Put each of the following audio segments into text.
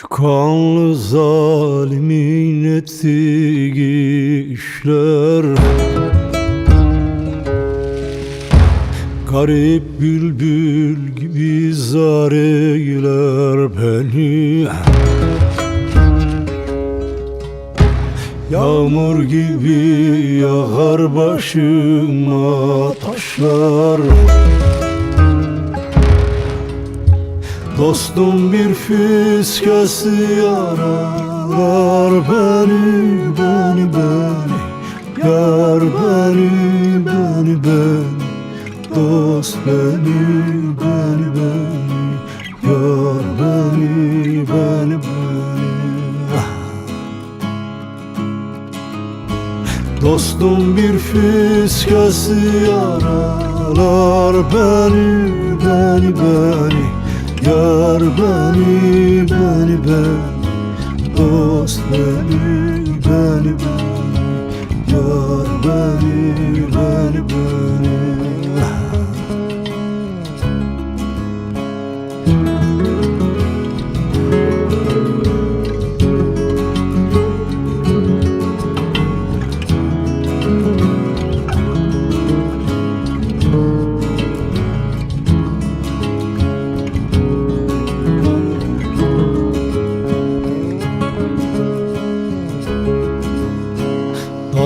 Şu kanlı zalimin ettiği işler. Garip bülbül gibi zar eyler beni. Yağmur gibi yağar başıma taşlar Dostum bir fiskesi yaralar beni, beni, beni. Yar beni, beni, beni. Dost beni, beni, beni. Yar beni, beni, beni. Dostum bir fiskesi yaralar beni, beni, beni Yar beni, beni, beni Dost beni, beni, beni Yar beni,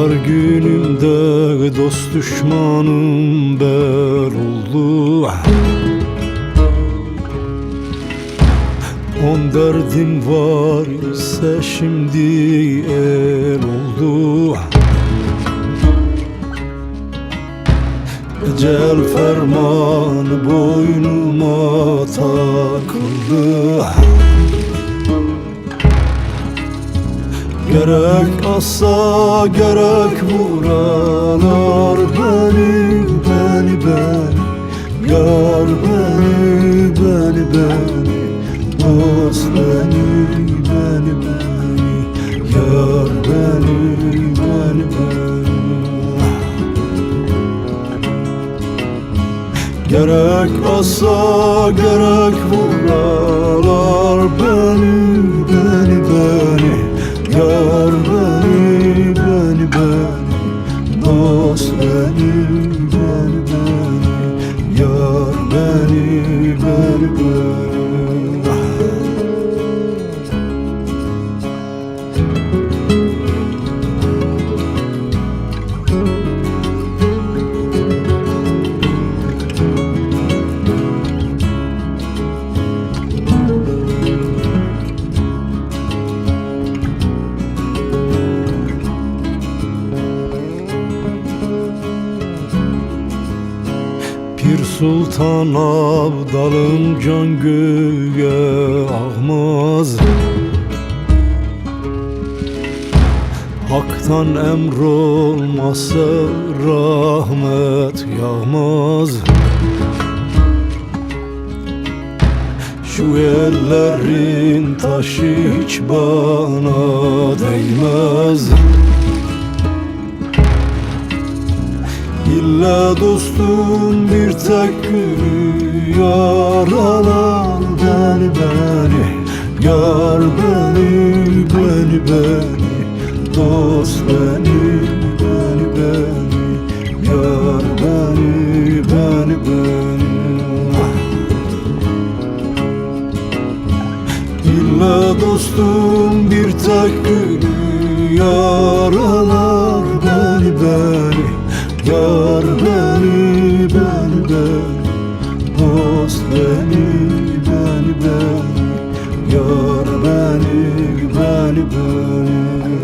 Dar günümde dost düşmanım ber oldu On derdim var ise şimdi el oldu. Ecel fermanı boynuma takıldı Gerek assa gerek vuralar beni beni beni. Yar beni beni beni. Dost beni beni beni. Yar beni beni beni. Gerek assa gerek vuralar beni beni beni Sultan Abdalım can göğe ağmaz Hak'tan emr olmazsa rahmet yağmaz. Şu ellerin taşı hiç bana değmez İlla dostum bir tek gülü yaralar beni beni. Yar beni beni beni. Dost beni beni beni. Yar beni beni beni. İlla dostum bir tek gülü yaralar Dost beni, beni, beni Yar beni, beni, beni